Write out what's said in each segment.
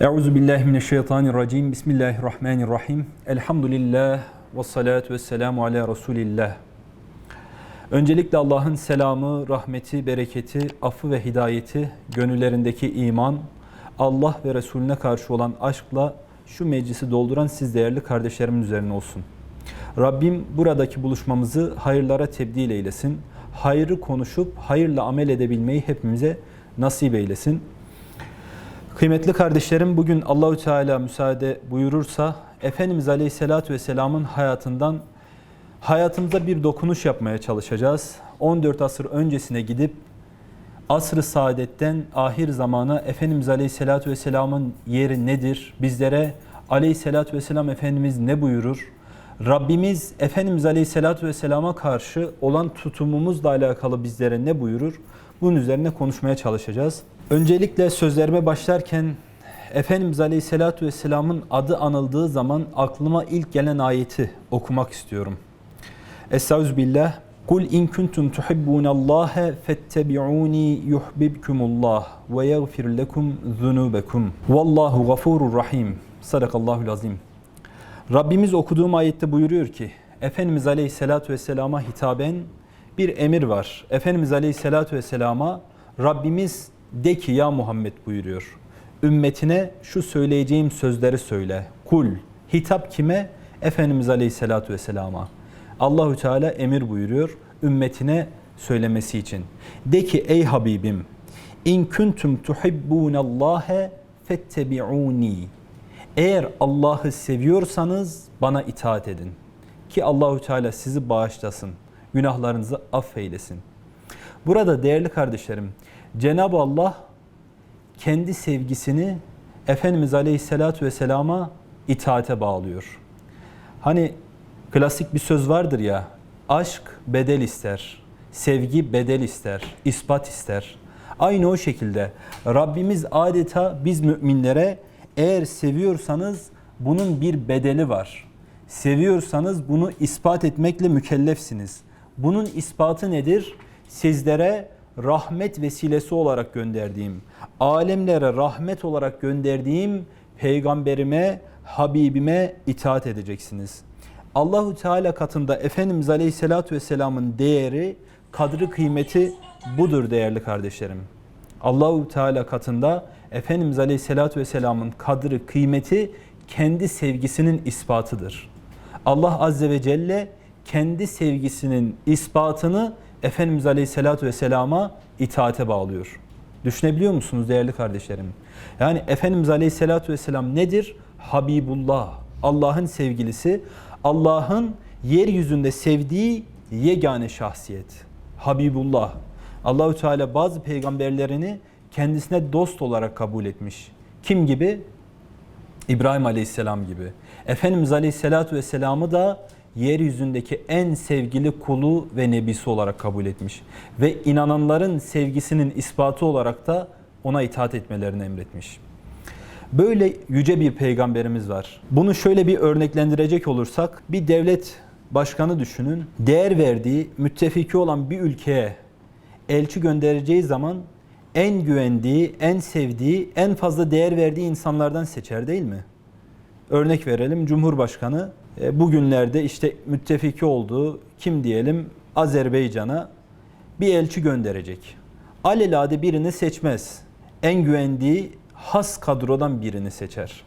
Euzu billahi mineşşeytanirracim. Bismillahirrahmanirrahim. Elhamdülillah ve salatu vesselamu ala Resulillah. Öncelikle Allah'ın selamı, rahmeti, bereketi, affı ve hidayeti, gönüllerindeki iman, Allah ve Resulüne karşı olan aşkla şu meclisi dolduran siz değerli kardeşlerimin üzerine olsun. Rabbim buradaki buluşmamızı hayırlara tebdil eylesin. Hayrı konuşup hayırla amel edebilmeyi hepimize nasip eylesin. Kıymetli kardeşlerim bugün Allahü Teala müsaade buyurursa Efendimiz Aleyhisselatü Vesselam'ın hayatından hayatımıza bir dokunuş yapmaya çalışacağız. 14 asır öncesine gidip asr-ı saadetten ahir zamana Efendimiz Aleyhisselatü Vesselam'ın yeri nedir? Bizlere Aleyhisselatü Vesselam Efendimiz ne buyurur? Rabbimiz Efendimiz Aleyhisselatü Vesselam'a karşı olan tutumumuzla alakalı bizlere ne buyurur? Bunun üzerine konuşmaya çalışacağız. Öncelikle sözlerime başlarken Efendimiz Aleyhisselatü Vesselam'ın adı anıldığı zaman aklıma ilk gelen ayeti okumak istiyorum. Estağfirullah. Kul in kuntum tuhibbunallaha fettabi'uni yuhibbukumullah ve yaghfir lekum zunubekum. Vallahu gafurur rahim. Sadakallahul azim. Rabbimiz okuduğum ayette buyuruyor ki Efendimiz Aleyhisselatü Vesselam'a hitaben bir emir var. Efendimiz Aleyhisselatü Vesselam'a Rabbimiz de ki ya Muhammed buyuruyor. Ümmetine şu söyleyeceğim sözleri söyle. Kul. Hitap kime? Efendimiz Aleyhisselatü Vesselam'a. Allahü Teala emir buyuruyor ümmetine söylemesi için. De ki ey Habibim in kuntum tuhibbunallâhe fettebi'uni. Eğer Allah'ı seviyorsanız bana itaat edin. Ki Allahü Teala sizi bağışlasın. Günahlarınızı affeylesin. Burada değerli kardeşlerim, Cenab-ı Allah kendi sevgisini Efendimiz Aleyhisselatü Vesselam'a itaate bağlıyor. Hani klasik bir söz vardır ya, aşk bedel ister, sevgi bedel ister, ispat ister. Aynı o şekilde Rabbimiz adeta biz müminlere eğer seviyorsanız bunun bir bedeli var. Seviyorsanız bunu ispat etmekle mükellefsiniz. Bunun ispatı nedir? Sizlere rahmet vesilesi olarak gönderdiğim, alemlere rahmet olarak gönderdiğim peygamberime, Habibime itaat edeceksiniz. Allahu Teala katında Efendimiz Aleyhisselatü Vesselam'ın değeri, kadri kıymeti budur değerli kardeşlerim. Allahu Teala katında Efendimiz Aleyhisselatü Vesselam'ın kadri kıymeti kendi sevgisinin ispatıdır. Allah Azze ve Celle kendi sevgisinin ispatını Efendimiz Aleyhisselatü Vesselam'a itaate bağlıyor. Düşünebiliyor musunuz değerli kardeşlerim? Yani Efendimiz Aleyhisselatü Vesselam nedir? Habibullah, Allah'ın sevgilisi, Allah'ın yeryüzünde sevdiği yegane şahsiyet. Habibullah. Allahü Teala bazı peygamberlerini kendisine dost olarak kabul etmiş. Kim gibi? İbrahim Aleyhisselam gibi. Efendimiz Aleyhisselatü Vesselam'ı da yeryüzündeki en sevgili kulu ve nebisi olarak kabul etmiş. Ve inananların sevgisinin ispatı olarak da ona itaat etmelerini emretmiş. Böyle yüce bir peygamberimiz var. Bunu şöyle bir örneklendirecek olursak bir devlet başkanı düşünün. Değer verdiği, müttefiki olan bir ülkeye elçi göndereceği zaman en güvendiği, en sevdiği, en fazla değer verdiği insanlardan seçer değil mi? Örnek verelim Cumhurbaşkanı bugünlerde işte müttefiki olduğu kim diyelim Azerbaycan'a bir elçi gönderecek. Alelade birini seçmez. En güvendiği has kadrodan birini seçer.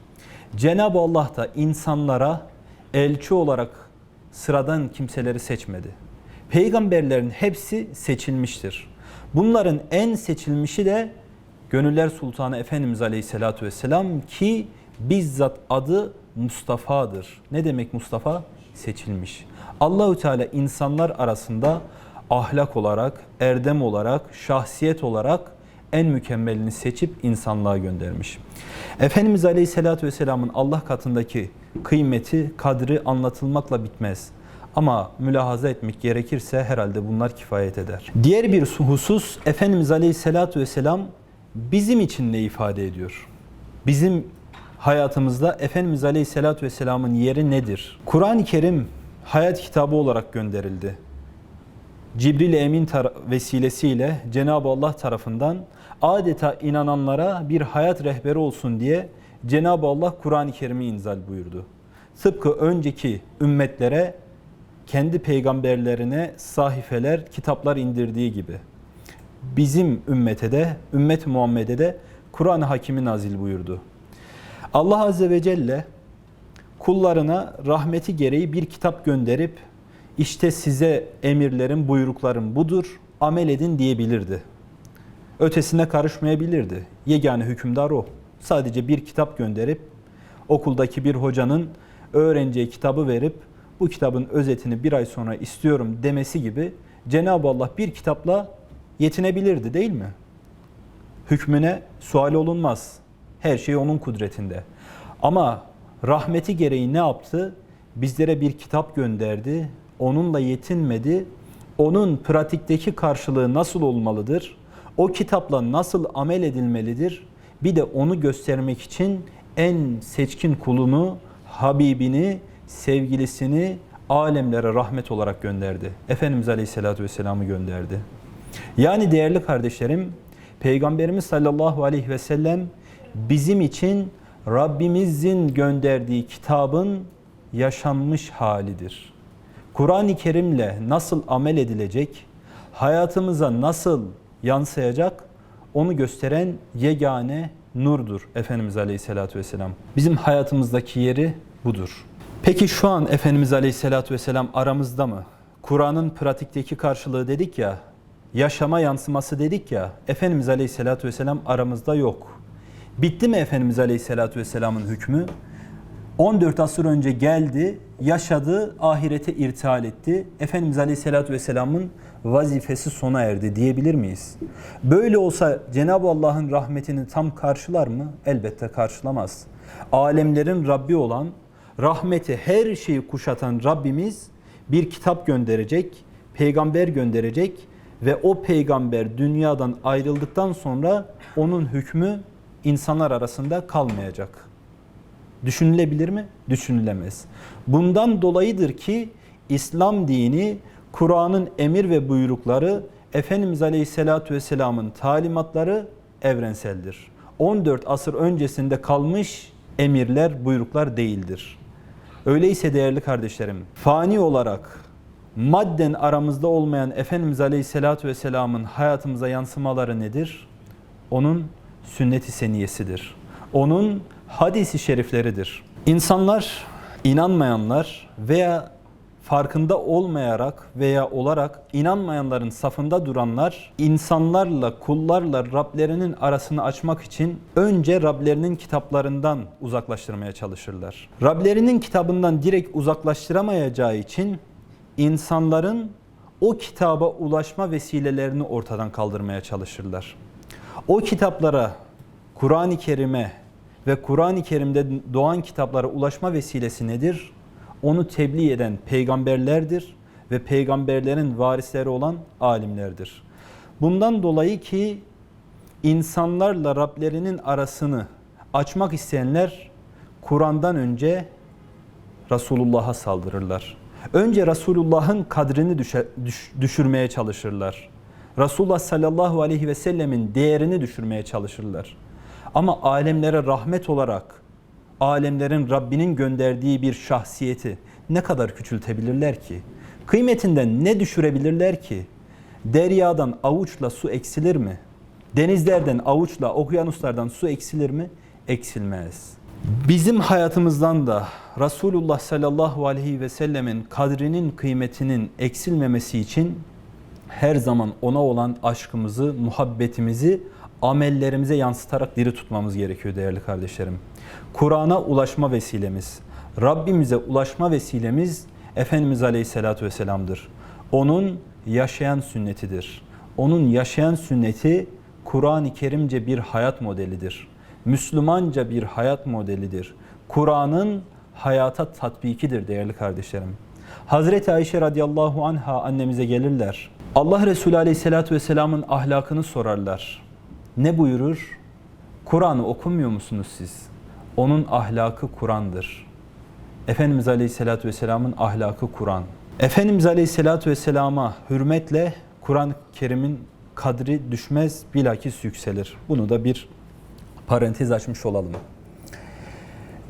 Cenab-ı Allah da insanlara elçi olarak sıradan kimseleri seçmedi. Peygamberlerin hepsi seçilmiştir. Bunların en seçilmişi de Gönüller Sultanı Efendimiz Aleyhisselatü Vesselam ki bizzat adı Mustafa'dır. Ne demek Mustafa? Seçilmiş. Allahü Teala insanlar arasında ahlak olarak, erdem olarak, şahsiyet olarak en mükemmelini seçip insanlığa göndermiş. Efendimiz Aleyhisselatü Vesselam'ın Allah katındaki kıymeti, kadri anlatılmakla bitmez. Ama mülahaza etmek gerekirse herhalde bunlar kifayet eder. Diğer bir husus Efendimiz Aleyhisselatü Vesselam bizim için ne ifade ediyor? Bizim hayatımızda Efendimiz Aleyhisselatü Vesselam'ın yeri nedir? Kur'an-ı Kerim hayat kitabı olarak gönderildi. Cibril Emin vesilesiyle Cenab-ı Allah tarafından adeta inananlara bir hayat rehberi olsun diye Cenab-ı Allah Kur'an-ı Kerim'i inzal buyurdu. Tıpkı önceki ümmetlere kendi peygamberlerine sahifeler, kitaplar indirdiği gibi. Bizim ümmete de, ümmet Muhammed'e de Kur'an-ı Hakim'i nazil buyurdu. Allah Azze ve Celle kullarına rahmeti gereği bir kitap gönderip işte size emirlerim, buyruklarım budur, amel edin diyebilirdi. Ötesine karışmayabilirdi. Yegane hükümdar o. Sadece bir kitap gönderip okuldaki bir hocanın öğrenciye kitabı verip bu kitabın özetini bir ay sonra istiyorum demesi gibi Cenab-ı Allah bir kitapla yetinebilirdi değil mi? Hükmüne sual olunmaz. Her şey onun kudretinde. Ama rahmeti gereği ne yaptı? Bizlere bir kitap gönderdi. Onunla yetinmedi. Onun pratikteki karşılığı nasıl olmalıdır? O kitapla nasıl amel edilmelidir? Bir de onu göstermek için en seçkin kulunu, Habibini, sevgilisini alemlere rahmet olarak gönderdi. Efendimiz Aleyhisselatü Vesselam'ı gönderdi. Yani değerli kardeşlerim, Peygamberimiz sallallahu aleyhi ve sellem bizim için Rabbimizin gönderdiği kitabın yaşanmış halidir. Kur'an-ı Kerim'le nasıl amel edilecek, hayatımıza nasıl yansıyacak onu gösteren yegane nurdur Efendimiz Aleyhisselatü Vesselam. Bizim hayatımızdaki yeri budur. Peki şu an Efendimiz Aleyhisselatü Vesselam aramızda mı? Kur'an'ın pratikteki karşılığı dedik ya, yaşama yansıması dedik ya, Efendimiz Aleyhisselatü Vesselam aramızda yok. Bitti mi Efendimiz Aleyhisselatü Vesselam'ın hükmü? 14 asır önce geldi, yaşadı, ahirete irtihal etti. Efendimiz Aleyhisselatü Vesselam'ın vazifesi sona erdi diyebilir miyiz? Böyle olsa Cenab-ı Allah'ın rahmetini tam karşılar mı? Elbette karşılamaz. Alemlerin Rabbi olan, rahmeti her şeyi kuşatan Rabbimiz bir kitap gönderecek, peygamber gönderecek ve o peygamber dünyadan ayrıldıktan sonra onun hükmü insanlar arasında kalmayacak. Düşünülebilir mi? Düşünülemez. Bundan dolayıdır ki İslam dini Kur'an'ın emir ve buyrukları Efendimiz Aleyhisselatü Vesselam'ın talimatları evrenseldir. 14 asır öncesinde kalmış emirler, buyruklar değildir. Öyleyse değerli kardeşlerim, fani olarak madden aramızda olmayan Efendimiz Aleyhisselatü Vesselam'ın hayatımıza yansımaları nedir? Onun sünnet-i seniyesidir. Onun hadisi şerifleridir. İnsanlar, inanmayanlar veya farkında olmayarak veya olarak inanmayanların safında duranlar insanlarla, kullarla Rablerinin arasını açmak için önce Rablerinin kitaplarından uzaklaştırmaya çalışırlar. Rablerinin kitabından direkt uzaklaştıramayacağı için insanların o kitaba ulaşma vesilelerini ortadan kaldırmaya çalışırlar. O kitaplara, Kur'an-ı Kerim'e ve Kur'an-ı Kerim'de doğan kitaplara ulaşma vesilesi nedir? Onu tebliğ eden peygamberlerdir ve peygamberlerin varisleri olan alimlerdir. Bundan dolayı ki insanlarla Rablerinin arasını açmak isteyenler Kur'an'dan önce Resulullah'a saldırırlar. Önce Resulullah'ın kadrini düşürmeye çalışırlar. Resulullah sallallahu aleyhi ve sellemin değerini düşürmeye çalışırlar. Ama alemlere rahmet olarak alemlerin Rabbinin gönderdiği bir şahsiyeti ne kadar küçültebilirler ki? Kıymetinden ne düşürebilirler ki? Deryadan avuçla su eksilir mi? Denizlerden avuçla, okyanuslardan su eksilir mi? Eksilmez. Bizim hayatımızdan da Resulullah sallallahu aleyhi ve sellemin kadrinin, kıymetinin eksilmemesi için her zaman ona olan aşkımızı, muhabbetimizi amellerimize yansıtarak diri tutmamız gerekiyor değerli kardeşlerim. Kur'an'a ulaşma vesilemiz, Rabbimize ulaşma vesilemiz Efendimiz Aleyhisselatü Vesselam'dır. Onun yaşayan sünnetidir. Onun yaşayan sünneti Kur'an-ı Kerimce bir hayat modelidir. Müslümanca bir hayat modelidir. Kur'an'ın hayata tatbikidir değerli kardeşlerim. Hazreti Ayşe radıyallahu anha annemize gelirler. Allah Resulü aleyhissalatü vesselamın ahlakını sorarlar. Ne buyurur? Kur'an'ı okumuyor musunuz siz? Onun ahlakı Kur'an'dır. Efendimiz Aleyhisselatü Vesselam'ın ahlakı Kur'an. Efendimiz Aleyhisselatü Vesselam'a hürmetle Kur'an-ı Kerim'in kadri düşmez, bilakis yükselir. Bunu da bir parantez açmış olalım.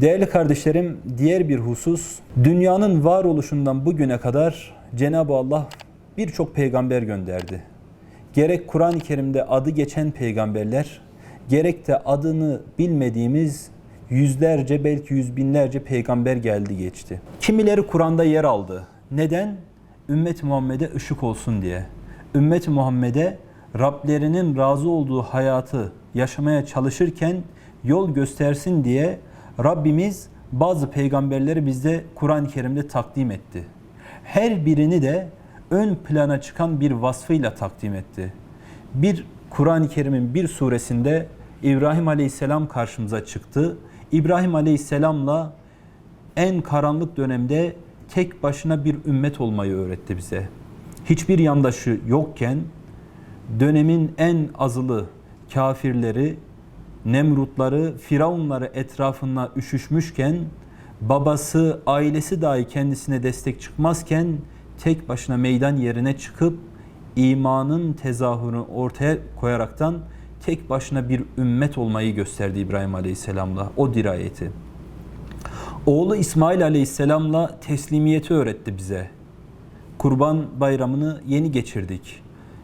Değerli kardeşlerim, diğer bir husus, dünyanın varoluşundan bugüne kadar Cenab-ı Allah birçok peygamber gönderdi. Gerek Kur'an-ı Kerim'de adı geçen peygamberler, gerek de adını bilmediğimiz yüzlerce belki yüz binlerce peygamber geldi geçti. Kimileri Kur'an'da yer aldı. Neden? Ümmet Muhammed'e ışık olsun diye. Ümmet Muhammed'e Rablerinin razı olduğu hayatı yaşamaya çalışırken yol göstersin diye Rabbimiz bazı peygamberleri bizde Kur'an-ı Kerim'de takdim etti. Her birini de ön plana çıkan bir vasfıyla takdim etti. Bir Kur'an-ı Kerim'in bir suresinde İbrahim Aleyhisselam karşımıza çıktı. İbrahim Aleyhisselam'la en karanlık dönemde tek başına bir ümmet olmayı öğretti bize. Hiçbir yandaşı yokken dönemin en azılı kafirleri, Nemrutları, Firavunları etrafına üşüşmüşken babası, ailesi dahi kendisine destek çıkmazken tek başına meydan yerine çıkıp imanın tezahürünü ortaya koyaraktan tek başına bir ümmet olmayı gösterdi İbrahim Aleyhisselam'la o dirayeti. Oğlu İsmail Aleyhisselam'la teslimiyeti öğretti bize. Kurban bayramını yeni geçirdik.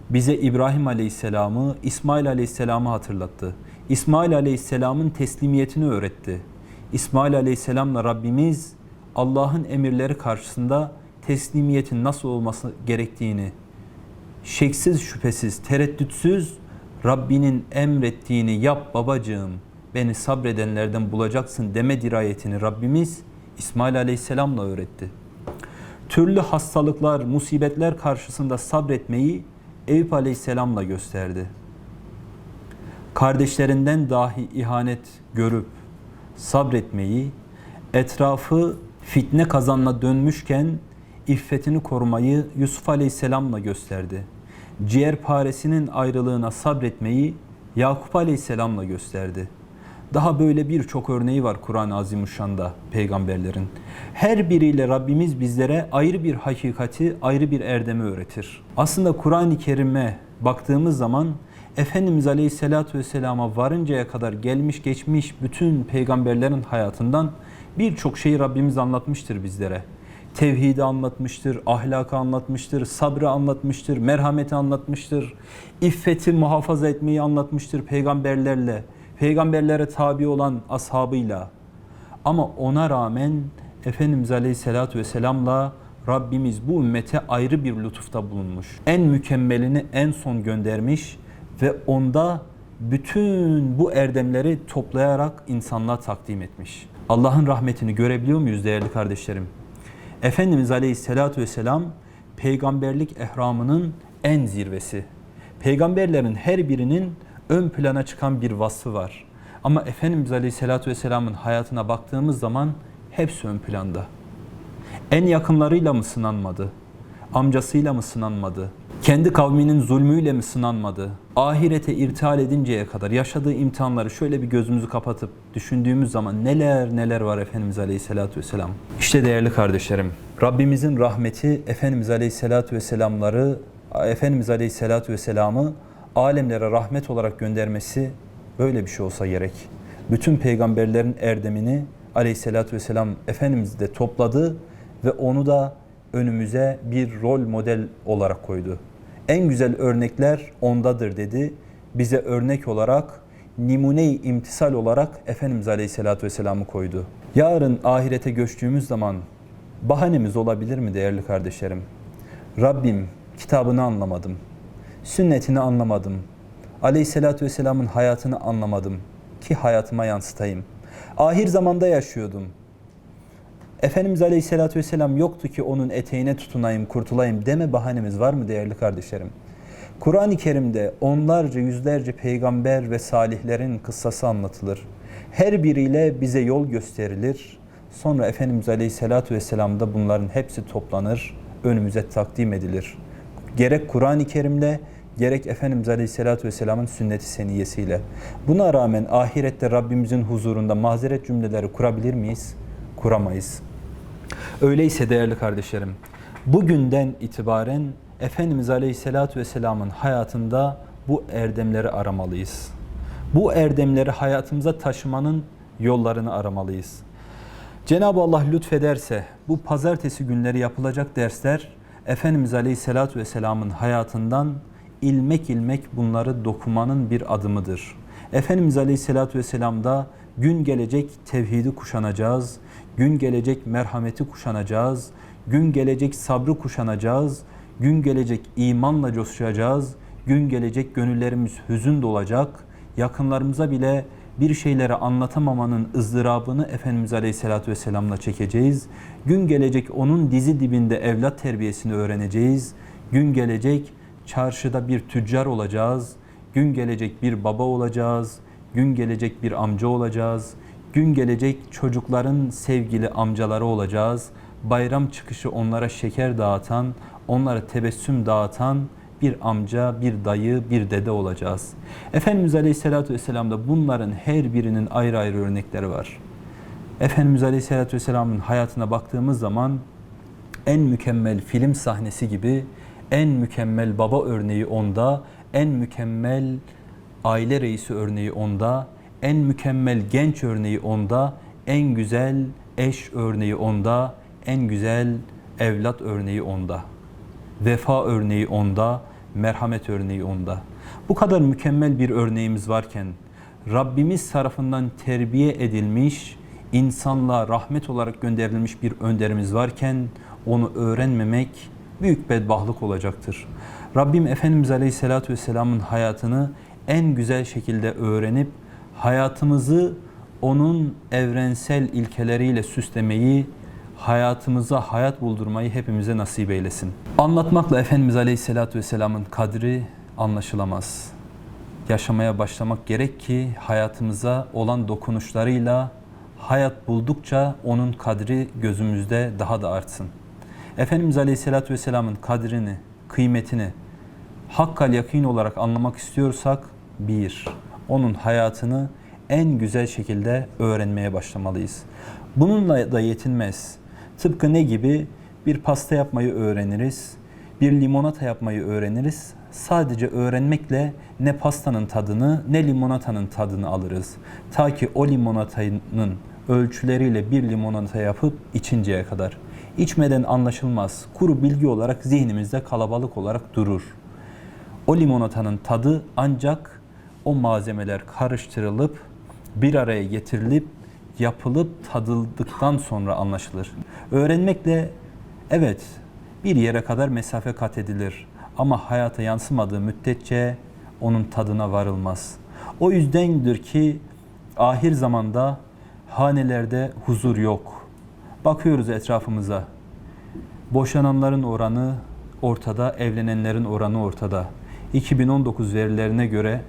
Bize İbrahim Aleyhisselam'ı, İsmail Aleyhisselam'ı hatırlattı. İsmail Aleyhisselam'ın teslimiyetini öğretti. İsmail Aleyhisselam'la Rabbimiz Allah'ın emirleri karşısında teslimiyetin nasıl olması gerektiğini şeksiz şüphesiz, tereddütsüz Rabbinin emrettiğini yap babacığım, beni sabredenlerden bulacaksın deme dirayetini Rabbimiz İsmail Aleyhisselam'la öğretti. Türlü hastalıklar, musibetler karşısında sabretmeyi Eyüp Aleyhisselam'la gösterdi. Kardeşlerinden dahi ihanet görüp sabretmeyi, etrafı fitne kazanla dönmüşken iffetini korumayı Yusuf Aleyhisselam'la gösterdi. Ciğerparesinin ayrılığına sabretmeyi Yakup Aleyhisselam'la gösterdi. Daha böyle birçok örneği var Kur'an-ı Azimuşşan'da peygamberlerin. Her biriyle Rabbimiz bizlere ayrı bir hakikati, ayrı bir erdemi öğretir. Aslında Kur'an-ı Kerim'e baktığımız zaman Efendimiz Aleyhisselatü Vesselam'a varıncaya kadar gelmiş geçmiş bütün peygamberlerin hayatından birçok şeyi Rabbimiz anlatmıştır bizlere. Tevhidi anlatmıştır, ahlakı anlatmıştır, sabrı anlatmıştır, merhameti anlatmıştır, iffeti muhafaza etmeyi anlatmıştır peygamberlerle, peygamberlere tabi olan ashabıyla. Ama ona rağmen Efendimiz Aleyhisselatü Vesselam'la Rabbimiz bu ümmete ayrı bir lütufta bulunmuş. En mükemmelini en son göndermiş ve onda bütün bu erdemleri toplayarak insanlığa takdim etmiş. Allah'ın rahmetini görebiliyor muyuz değerli kardeşlerim? Efendimiz Aleyhisselatü Vesselam peygamberlik ehramının en zirvesi. Peygamberlerin her birinin ön plana çıkan bir vasfı var. Ama Efendimiz Aleyhisselatü Vesselam'ın hayatına baktığımız zaman hepsi ön planda. En yakınlarıyla mı sınanmadı? Amcasıyla mı sınanmadı? Kendi kavminin zulmüyle mi sınanmadı? Ahirete irtihal edinceye kadar yaşadığı imtihanları şöyle bir gözümüzü kapatıp düşündüğümüz zaman neler neler var Efendimiz Aleyhisselatü Vesselam. İşte değerli kardeşlerim, Rabbimizin rahmeti Efendimiz Aleyhisselatü Vesselamları, Efendimiz Aleyhisselatü Vesselam'ı alemlere rahmet olarak göndermesi böyle bir şey olsa gerek. Bütün peygamberlerin erdemini Aleyhisselatü Vesselam Efendimiz de topladı ve onu da önümüze bir rol model olarak koydu. En güzel örnekler ondadır dedi. Bize örnek olarak nimune-i imtisal olarak Efendimiz Aleyhisselatü Vesselam'ı koydu. Yarın ahirete göçtüğümüz zaman bahanemiz olabilir mi değerli kardeşlerim? Rabbim kitabını anlamadım, sünnetini anlamadım, Aleyhisselatü Vesselam'ın hayatını anlamadım ki hayatıma yansıtayım. Ahir zamanda yaşıyordum. Efendimiz Aleyhisselatü Vesselam yoktu ki onun eteğine tutunayım, kurtulayım deme bahanemiz var mı değerli kardeşlerim? Kur'an-ı Kerim'de onlarca, yüzlerce peygamber ve salihlerin kıssası anlatılır. Her biriyle bize yol gösterilir. Sonra Efendimiz Aleyhisselatü Vesselam'da bunların hepsi toplanır, önümüze takdim edilir. Gerek Kur'an-ı Kerim'le, gerek Efendimiz Aleyhisselatü Vesselam'ın sünneti seniyesiyle. Buna rağmen ahirette Rabbimizin huzurunda mazeret cümleleri kurabilir miyiz? Kuramayız. Öyleyse değerli kardeşlerim, bugünden itibaren Efendimiz Aleyhisselatü Vesselam'ın hayatında bu erdemleri aramalıyız. Bu erdemleri hayatımıza taşımanın yollarını aramalıyız. Cenab-ı Allah lütfederse bu pazartesi günleri yapılacak dersler Efendimiz Aleyhisselatü Vesselam'ın hayatından ilmek ilmek bunları dokumanın bir adımıdır. Efendimiz Aleyhisselatü Vesselam'da gün gelecek tevhidi kuşanacağız, gün gelecek merhameti kuşanacağız, gün gelecek sabrı kuşanacağız, gün gelecek imanla coşacağız, gün gelecek gönüllerimiz hüzün dolacak, yakınlarımıza bile bir şeyleri anlatamamanın ızdırabını Efendimiz Aleyhisselatü Vesselam'la çekeceğiz. Gün gelecek onun dizi dibinde evlat terbiyesini öğreneceğiz. Gün gelecek çarşıda bir tüccar olacağız. Gün gelecek bir baba olacağız. Gün gelecek bir amca olacağız. Gün gelecek çocukların sevgili amcaları olacağız. Bayram çıkışı onlara şeker dağıtan, onlara tebessüm dağıtan bir amca, bir dayı, bir dede olacağız. Efendimiz Aleyhisselatü Vesselam'da bunların her birinin ayrı ayrı örnekleri var. Efendimiz Aleyhisselatü Vesselam'ın hayatına baktığımız zaman en mükemmel film sahnesi gibi en mükemmel baba örneği onda, en mükemmel aile reisi örneği onda, en mükemmel genç örneği onda, en güzel eş örneği onda, en güzel evlat örneği onda. Vefa örneği onda, merhamet örneği onda. Bu kadar mükemmel bir örneğimiz varken Rabbimiz tarafından terbiye edilmiş, insanlığa rahmet olarak gönderilmiş bir önderimiz varken onu öğrenmemek büyük bedbahtlık olacaktır. Rabbim Efendimiz Aleyhisselatü Vesselam'ın hayatını en güzel şekilde öğrenip hayatımızı onun evrensel ilkeleriyle süslemeyi, hayatımıza hayat buldurmayı hepimize nasip eylesin. Anlatmakla Efendimiz Aleyhisselatü Vesselam'ın kadri anlaşılamaz. Yaşamaya başlamak gerek ki hayatımıza olan dokunuşlarıyla hayat buldukça onun kadri gözümüzde daha da artsın. Efendimiz Aleyhisselatü Vesselam'ın kadrini, kıymetini hakkal yakin olarak anlamak istiyorsak bir, onun hayatını en güzel şekilde öğrenmeye başlamalıyız. Bununla da yetinmez. Tıpkı ne gibi? Bir pasta yapmayı öğreniriz, bir limonata yapmayı öğreniriz. Sadece öğrenmekle ne pastanın tadını ne limonatanın tadını alırız. Ta ki o limonatanın ölçüleriyle bir limonata yapıp içinceye kadar. İçmeden anlaşılmaz. Kuru bilgi olarak zihnimizde kalabalık olarak durur. O limonatanın tadı ancak o malzemeler karıştırılıp bir araya getirilip yapılıp tadıldıktan sonra anlaşılır. Öğrenmekle evet bir yere kadar mesafe kat edilir ama hayata yansımadığı müddetçe onun tadına varılmaz. O yüzdendir ki ahir zamanda hanelerde huzur yok. Bakıyoruz etrafımıza. Boşananların oranı ortada, evlenenlerin oranı ortada. 2019 verilerine göre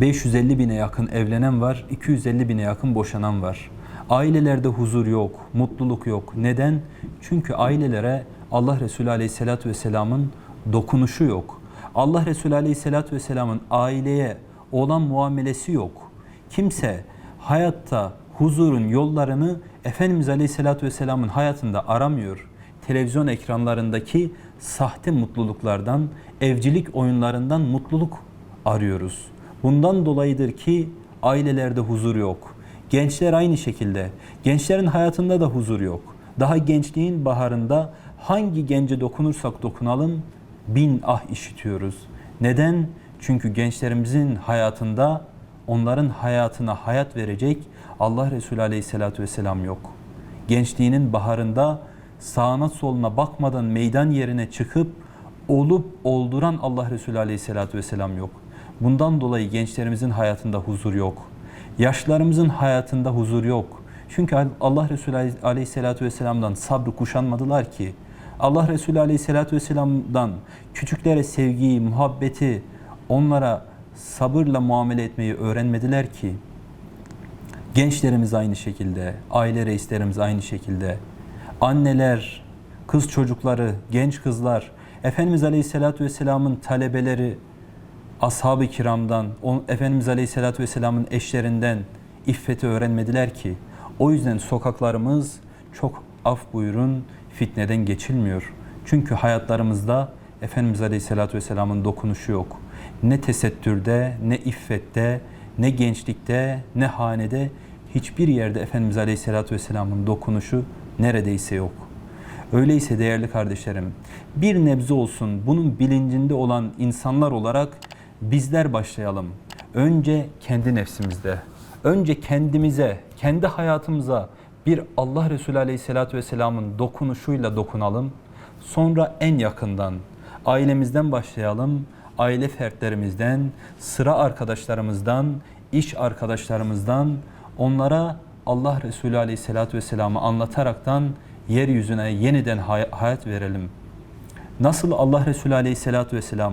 550 bine yakın evlenen var, 250 bine yakın boşanan var. Ailelerde huzur yok, mutluluk yok. Neden? Çünkü ailelere Allah Resulü Aleyhisselatü Vesselam'ın dokunuşu yok. Allah Resulü Aleyhisselatü Vesselam'ın aileye olan muamelesi yok. Kimse hayatta huzurun yollarını Efendimiz Aleyhisselatü Vesselam'ın hayatında aramıyor. Televizyon ekranlarındaki sahte mutluluklardan, evcilik oyunlarından mutluluk arıyoruz. Bundan dolayıdır ki ailelerde huzur yok. Gençler aynı şekilde. Gençlerin hayatında da huzur yok. Daha gençliğin baharında hangi gence dokunursak dokunalım bin ah işitiyoruz. Neden? Çünkü gençlerimizin hayatında onların hayatına hayat verecek Allah Resulü Aleyhisselatü Vesselam yok. Gençliğinin baharında sağına soluna bakmadan meydan yerine çıkıp olup olduran Allah Resulü Aleyhisselatü Vesselam yok. Bundan dolayı gençlerimizin hayatında huzur yok. Yaşlarımızın hayatında huzur yok. Çünkü Allah Resulü Aleyhisselatü Vesselam'dan sabrı kuşanmadılar ki. Allah Resulü Aleyhisselatü Vesselam'dan küçüklere sevgiyi, muhabbeti, onlara sabırla muamele etmeyi öğrenmediler ki. Gençlerimiz aynı şekilde, aile reislerimiz aynı şekilde, anneler, kız çocukları, genç kızlar, Efendimiz Aleyhisselatü Vesselam'ın talebeleri, ashab-ı kiramdan, Efendimiz Aleyhisselatü Vesselam'ın eşlerinden iffeti öğrenmediler ki. O yüzden sokaklarımız çok af buyurun fitneden geçilmiyor. Çünkü hayatlarımızda Efendimiz Aleyhisselatü Vesselam'ın dokunuşu yok. Ne tesettürde, ne iffette, ne gençlikte, ne hanede hiçbir yerde Efendimiz Aleyhisselatü Vesselam'ın dokunuşu neredeyse yok. Öyleyse değerli kardeşlerim, bir nebze olsun bunun bilincinde olan insanlar olarak bizler başlayalım. Önce kendi nefsimizde, önce kendimize, kendi hayatımıza bir Allah Resulü Aleyhisselatü Vesselam'ın dokunuşuyla dokunalım. Sonra en yakından, ailemizden başlayalım, aile fertlerimizden, sıra arkadaşlarımızdan, iş arkadaşlarımızdan onlara Allah Resulü Aleyhisselatü Vesselam'ı anlataraktan yeryüzüne yeniden hay- hayat verelim. Nasıl Allah Resulü Aleyhisselatü Vesselam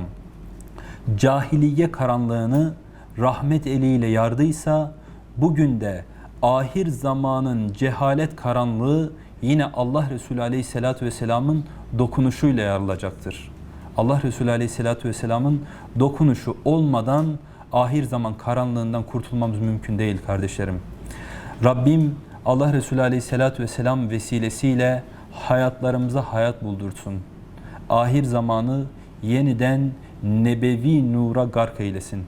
cahiliye karanlığını rahmet eliyle yardıysa bugün de ahir zamanın cehalet karanlığı yine Allah Resulü Aleyhisselatü Vesselam'ın dokunuşuyla yarılacaktır. Allah Resulü Aleyhisselatü Vesselam'ın dokunuşu olmadan ahir zaman karanlığından kurtulmamız mümkün değil kardeşlerim. Rabbim Allah Resulü Aleyhisselatü Vesselam vesilesiyle hayatlarımıza hayat buldursun. Ahir zamanı yeniden nebevi nura gark eylesin.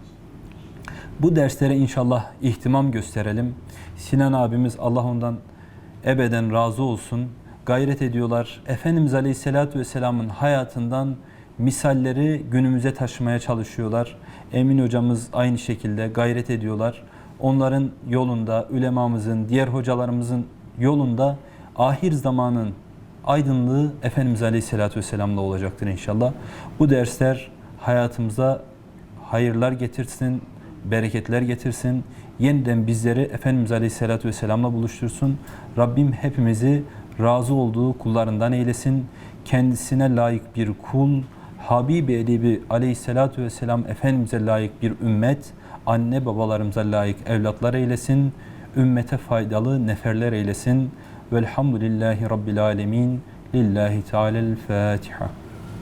Bu derslere inşallah ihtimam gösterelim. Sinan abimiz Allah ondan ebeden razı olsun. Gayret ediyorlar. Efendimiz Aleyhisselatü Vesselam'ın hayatından misalleri günümüze taşımaya çalışıyorlar. Emin hocamız aynı şekilde gayret ediyorlar. Onların yolunda, ülemamızın, diğer hocalarımızın yolunda ahir zamanın aydınlığı Efendimiz Aleyhisselatü Vesselam'la olacaktır inşallah. Bu dersler hayatımıza hayırlar getirsin, bereketler getirsin. Yeniden bizleri Efendimiz Aleyhisselatü Vesselam'la buluştursun. Rabbim hepimizi razı olduğu kullarından eylesin. Kendisine layık bir kul, Habibi Edebi Aleyhisselatü Vesselam Efendimiz'e layık bir ümmet, anne babalarımıza layık evlatlar eylesin. Ümmete faydalı neferler eylesin. Velhamdülillahi Rabbil Alemin. Lillahi Teala'l-Fatiha.